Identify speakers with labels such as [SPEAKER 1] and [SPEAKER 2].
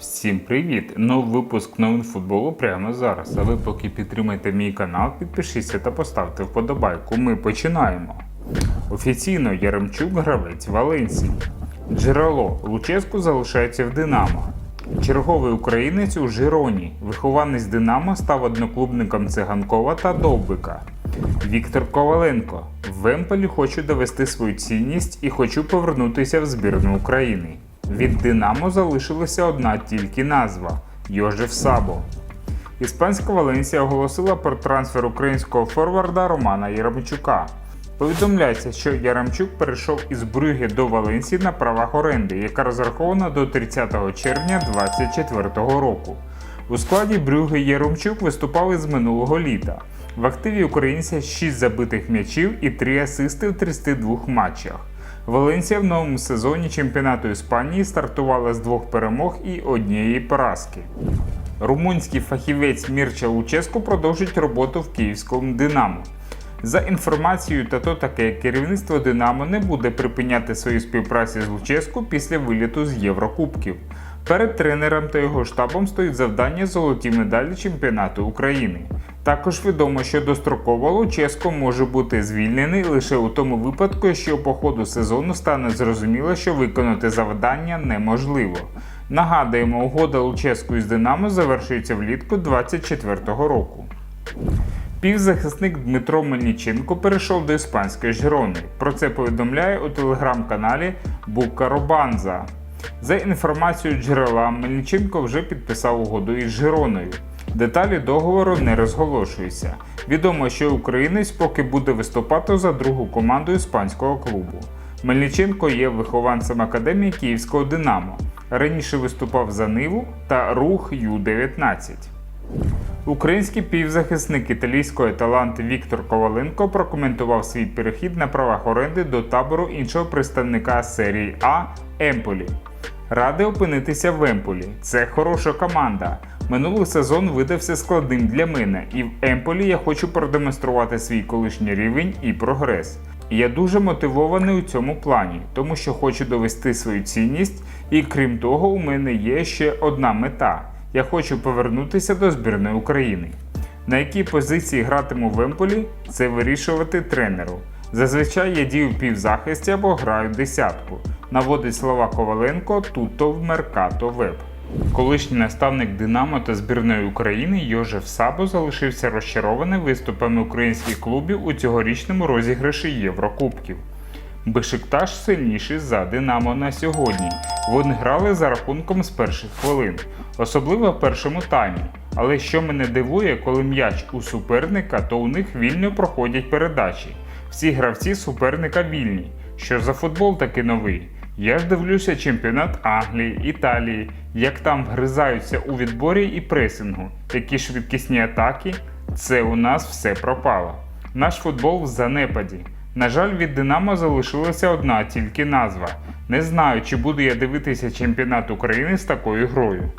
[SPEAKER 1] Всім привіт! Новий випуск новин футболу прямо зараз. А ви поки підтримайте мій канал, підпишіться та поставте вподобайку. Ми починаємо. Офіційно Яремчук гравець Валенсії. Джерело Луческу залишається в Динамо. Черговий українець у Жироні. Вихованець Динамо став одноклубником Циганкова та Довбика. Віктор Коваленко. В Вемпелі хочу довести свою цінність і хочу повернутися в збірну України. Від Динамо залишилася одна тільки назва Йожеф Сабо. Іспанська Валенсія оголосила про трансфер українського форварда Романа Яремчука. Повідомляється, що Яремчук перейшов із Брюге до Валенсії на правах оренди, яка розрахована до 30 червня 2024 року. У складі Брюге Яремчук виступав із минулого літа. В активі українця 6 забитих м'ячів і 3 асисти в 32 матчах. Валенсія в новому сезоні чемпіонату Іспанії стартувала з двох перемог і однієї поразки. Румунський фахівець Мірча Луческу продовжить роботу в київському Динамо. За інформацією та то таке, керівництво Динамо не буде припиняти свою співпрацю з Луческу після виліту з Єврокубків. Перед тренером та його штабом стоїть завдання золоті медалі чемпіонату України. Також відомо, що достроково Луческо може бути звільнений лише у тому випадку, що по ходу сезону стане зрозуміло, що виконати завдання неможливо. Нагадуємо, угода Луческу із Динамо завершується влітку 2024 року. Півзахисник Дмитро Мельниченко перейшов до іспанської Жирони. Про це повідомляє у телеграм-каналі Букаробанза. За інформацією джерела, Мельниченко вже підписав угоду із Жироною. Деталі договору не розголошуються. Відомо, що українець поки буде виступати за другу команду іспанського клубу. Мельниченко є вихованцем академії Київського Динамо. Раніше виступав за Ниву та Рух Ю-19. Український півзахисник італійської талант Віктор Коваленко прокоментував свій перехід на правах оренди до табору іншого представника серії А Емполі. Радий опинитися в Емполі. Це хороша команда. Минулий сезон видався складним для мене, і в Емполі я хочу продемонструвати свій колишній рівень і прогрес. Я дуже мотивований у цьому плані, тому що хочу довести свою цінність, і крім того, у мене є ще одна мета. Я хочу повернутися до збірної України. На якій позиції гратиму в Емполі, це вирішувати тренеру. Зазвичай я дію півзахисті або граю десятку. Наводить слова Коваленко туто в Меркато Веб. Колишній наставник Динамо та збірної України Йожеф Сабо залишився розчарований виступами українських клубів у цьогорічному розіграші Єврокубків. Бешикташ сильніший за Динамо на сьогодні. Вони грали за рахунком з перших хвилин, особливо в першому таймі. Але що мене дивує, коли м'яч у суперника, то у них вільно проходять передачі. Всі гравці суперника вільні. Що за футбол такий новий? Я ж дивлюся чемпіонат Англії, Італії, як там вгризаються у відборі і пресингу, які швидкісні атаки. Це у нас все пропало. Наш футбол в занепаді. На жаль, від Динамо залишилася одна тільки назва. Не знаю, чи буду я дивитися чемпіонат України з такою грою.